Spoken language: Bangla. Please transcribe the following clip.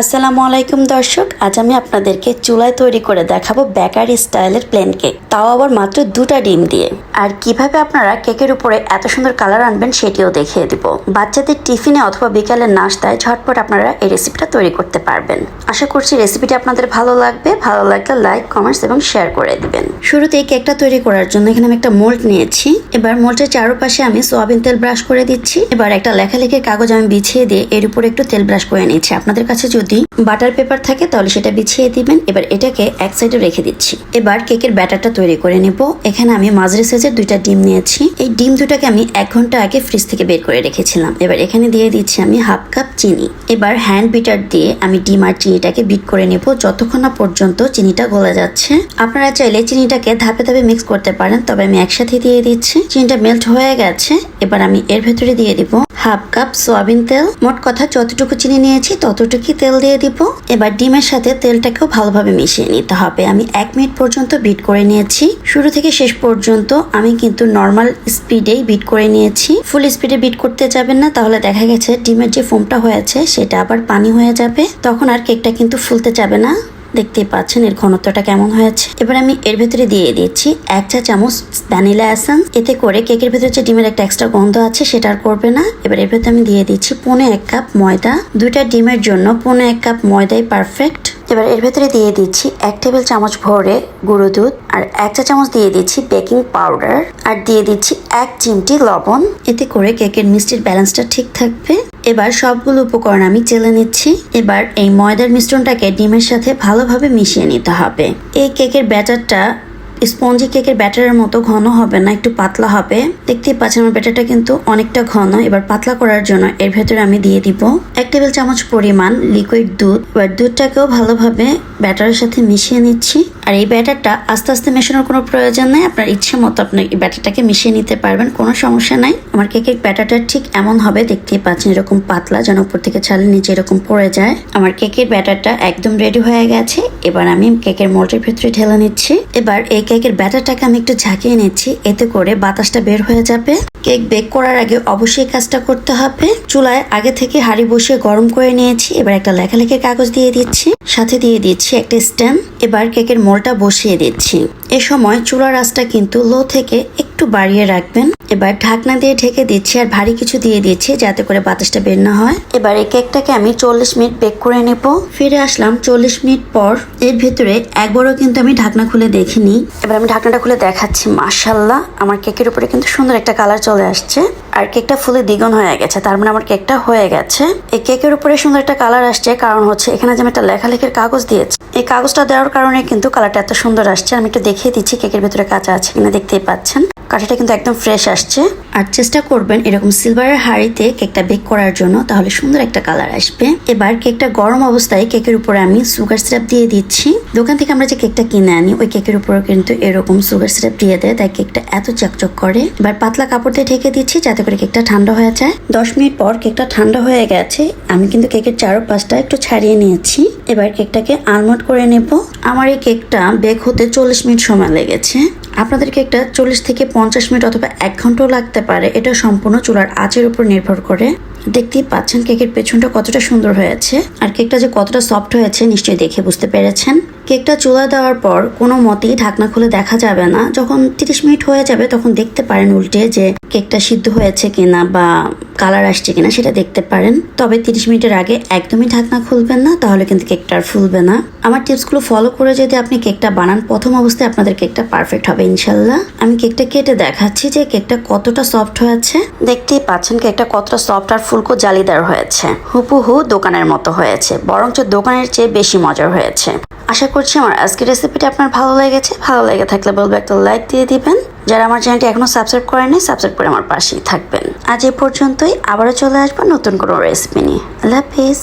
আসসালামু আলাইকুম দর্শক, আজ আমি আপনাদেরকে চুলায় তৈরি করে দেখাবো বেকারি স্টাইলের প্লেন কেক তাও আবার মাত্র দুটা ডিম দিয়ে। আর কীভাবে আপনারা কেকের উপরে এত সুন্দর কালার আনবেন সেটিও দেখিয়ে দিব। বাচ্চাদের টিফিনে অথবা বিকালের নাস্তায় ঝটপট আপনারা এই রেসিপিটা তৈরি করতে পারবেন। আশা করছি রেসিপিটি আপনাদের ভালো লাগবে। ভালো লাগলে লাইক, কমেন্টস এবং শেয়ার করে দিবেন। শুরুতেই কেকটা তৈরি করার জন্য এখানে আমি একটা মোল্ড নিয়েছি। এবার মোল্ডের চারপাশে আমি সোয়াবিন তেল ব্রাশ করে দিচ্ছি। এবার একটা লেখালেখির কাগজ আমি বিছিয়ে দিয়ে এর উপরে একটু তেল ব্রাশ করে নিচ্ছি। আপনাদের কাছে যদি বাটার পেপার থাকে, তাহলে সেটা বিছিয়ে দিবেন। এবার এটাকে এক সাইডে রেখে দিচ্ছি। এবার কেকের ব্যাটারটা তৈরি করে নেব। এখানে আমি মাঝারি সাইজের দুইটা ডিম নিয়েছি। এই ডিম দুটাকে আমি এক ঘণ্টা আগে ফ্রিজ থেকে বের করে রেখেছিলাম। এবার এখানে দিয়ে দিচ্ছি আমি হাফ কাপ চিনি। এবার হ্যান্ড বিটার দিয়ে আমি ডিম আর চিনিটাকে বিট করে নেব। যতক্ষণ না পর্যন্ত চিনিটা গলে যাচ্ছে। আপনারা চাইলে চিনিটাকে ধাপে ধাপে মিক্স করতে পারেন, তবে আমি একসাথে দিয়ে দিচ্ছি। চিনিটা মেল্ট হয়ে গেছে। এবার আমি এর ভেতরে দিয়ে দিব হাফ কাপ সয়াবিন তেল। মোট কথা যতটুকু চিনি নিয়েছি, ততটুকুই তেল দিয়ে দিব। এবার ডিমের সাথে তেলটাকেও ভালোভাবে মিশিয়ে নিতে হবে। আমি এক মিনিট পর্যন্ত বিট করে নিয়েছি। শুরু থেকে শেষ পর্যন্ত আমি কিন্তু নর্মাল স্পিডেই বিট করে নিয়েছি। ফুল স্পিডে বিট করতে যাবেন না, তাহলে দেখা গেছে ডিমের যে ফোমটা হয়েছে সেটা আবার পানি হয়ে যাবে। তখন আর কেকটা কিন্তু ফুলতে যাবে না। দেখতেই পাচ্ছেন এর ঘনত্বটা কেমন হয়েছে। এবার আমি এর ভেতরে দিয়ে দিচ্ছি এক চা চামচ ভ্যানিলা অ্যাসেন্স এতে করে কেকের ভেতরে যে ডিমের একটা এক্সট্রা গন্ধ আছে সেটা আর করবে না। এবার এর ভেতরে আমি দিয়ে দিচ্ছি পৌনে এক কাপ ময়দা। দুইটা ডিমের জন্য পৌনে এক কাপ ময়দাই পারফেক্ট এবার এর ভেতরে দিয়ে দিচ্ছি এক টেবিল চামচ ভরে গুঁড়ো দুধ আর এক চা চামচ দিয়ে দিচ্ছি বেকিং পাউডার আর দিয়ে দিচ্ছি এক চিমটি লবণ। এতে করে কেকের মিষ্টির ব্যালেন্সটা ঠিক থাকবে। এবার সবগুলো উপকরণ আমি চেলে নিচ্ছি। এবার এই ময়দার মিশ্রণটাকে ডিমের সাথে ভালোভাবে মিশিয়ে নিতে হবে। এই কেকের ব্যাটারটা স্পঞ্জি কেকের ব্যাটারের মতো ঘন হবে না, একটু পাতলা হবে। দেখতেই পাচ্ছেন আমার ব্যাটারটা কিন্তু অনেকটা ঘন। এবার পাতলা করার জন্য এর ভেতরে আমি দিয়ে দিব এক টেবিল চামচ পরিমাণ লিকুইড দুধ। এবার দুধটাকেও ভালোভাবে ব্যাটারের সাথে মিশিয়ে নিচ্ছি। আর এই ব্যাটারটা আস্তে আস্তে মেশানোর কোনো প্রয়োজন নেই। আপনার ইচ্ছে মতো আপনি এই ব্যাটারটাকে মিশিয়ে নিতে পারবেন, কোনো সমস্যা নাই। আমার কেকের ব্যাটারটা ঠিক এমন হবে, দেখতেই পাচ্ছেন এরকম পাতলা, যেন উপর থেকে ছাড়লে নিচে এরকম পড়ে যায়। আমার কেকের ব্যাটারটা একদম রেডি হয়ে গেছে। এবার আমি কেকের মোল্ডের ভেতরে ঢেলে নিচ্ছি। এবার এই কেকের ব্যাটারটাকে আমি একটু ঝাঁকিয়ে নিচ্ছি। এতে করে বাতাসটা বের হয়ে যাবে। কেক বেক করার আগে অবশ্যই কাজটা করতে হবে। চুলায় আগে থেকে হাঁড়ি বসিয়ে গরম করে নিয়েছি। এবার একটা লেখালেখির কাগজ দিয়ে দিচ্ছি। সাথে দিয়ে দিচ্ছি একটা স্ট্যান্ড এবার কেকের মোলটা বসিয়ে দিচ্ছি। এ সময় চুলার আঁচটা কিন্তু লো থেকে একটু বাড়িয়ে রাখবেন। এবার ঢাকনা দিয়ে ঢেকে দিচ্ছি আর ভারী কিছু দিয়ে দিচ্ছি যাতে করে বাতাসটা বের না হয়। এবার এই কেকটাকে আমি চল্লিশ মিনিট বেক করে নেব। ফিরে আসলাম চল্লিশ মিনিট পর। এর ভেতরে একবারও কিন্তু আমি ঢাকনা খুলে দেখিনি। এবার আমি ঢাকনাটা খুলে দেখাচ্ছি মাশাল্লাহ আমার কেকের উপরে কিন্তু সুন্দর একটা কালার চলে আসছে। আর কেকটা ফুলে দ্বিগুণ হয়ে গেছে, তার মানে আমার কেকটা হয়ে গেছে। এই কেকের উপরে সুন্দর একটা কালার আসছে, কারণ হচ্ছে এখানে যে আমি একটা লেখালেখির কাগজ দিয়েছি। এই কাগজটা দেওয়ার কারণে কিন্তু কালারটা এত সুন্দর আসছে, আমি একটু দেখিয়ে দিচ্ছি কেকের ভেতরে কাঁচা আছে কিনা দেখতেই পাচ্ছেন। কাঁচাটা কিন্তু একদম ফ্রেশ আসছে। আর চেষ্টা করবেন এরকম সিলভারের হাঁড়িতে কেকটা বেক করার জন্য। তাহলে সুন্দর একটা কালার আসবে। এবার কেকটা গরম অবস্থায় কেকের উপরে আমি সুগার সিরাপ দিয়ে দিচ্ছি। দোকান থেকে আমরা যে কেকটা কিনে আনি, ওই কেকের উপরে কিন্তু এরকম সুগার সিরাপ দিয়ে দেয়, তাই কেকটা এত চকচক করে। এবার পাতলা কাপড় দিয়ে ঢেকে দিচ্ছি, যাতে করে কেকটা ঠান্ডা হয়ে যায়। দশ মিনিট পর কেকটা ঠান্ডা হয়ে গেছে, আমি কিন্তু কেকের চারপাশটা একটু ছাড়িয়ে নিয়েছি। এবার কেকটাকে আলমন্ড করে নেব। আমার এই কেকটা বেক হতে চল্লিশ মিনিট সময় লেগেছে। আপনাদের কেকটা চল্লিশ থেকে পঞ্চাশ মিনিট অথবা এক ঘন্টাও লাগতে পারে এটা সম্পূর্ণ চুলার আঁচের উপর নির্ভর করে। দেখতেই পাচ্ছেন কেকের পেছনটা কতটা সুন্দর হয়েছে। আর কেকটা যে কতটা সফট হয়েছে নিশ্চয়ই দেখে বুঝতে পেরেছেন। কেকটা চুলা দেওয়ার পর কোনো মতেই ঢাকনা খুলে দেখা যাবে না। যখন তিরিশ মিনিট হয়ে যাবে তখন দেখতে পারেন উল্টে যে কেকটা সিদ্ধ হয়েছে কিনা বা কালার আসছে কিনা সেটা দেখতে পারেন। তবে তিরিশ মিনিটের আগে একদমই ঢাকনা খুলবেন না, তাহলে কিন্তু কেকটা আর ফুলবে না। আমার টিপসগুলো ফলো করে যদি আপনি কেকটা বানান, প্রথম অবস্থায় আপনাদের কেকটা পারফেক্ট হবে ইনশাল্লাহ। আমি কেকটা কেটে দেখাচ্ছি যে কেকটা কতটা সফট হয়েছে। দেখতেই পাচ্ছেন কেকটা কতটা সফট আর ফুলকো জালিদার হয়েছে। হুপুহু দোকানের মতো হয়েছে, বরঞ্চ দোকানের চেয়ে বেশি মজার হয়েছে। আশা করছি আমার আজকের রেসিপিটি আপনার ভালো লেগেছে। ভালো লেগে থাকলে বলব একটা লাইক দিয়ে দিবেন। যারা আমার চ্যানেলটি এখনও সাবস্ক্রাইব করেনি সাবস্ক্রাইব করে আমার পাশেই থাকবেন। আজ এ পর্যন্তই, আবারও চলে আসব নতুন কোনো রেসিপি নিয়ে। আল্লাহ হাফিজ।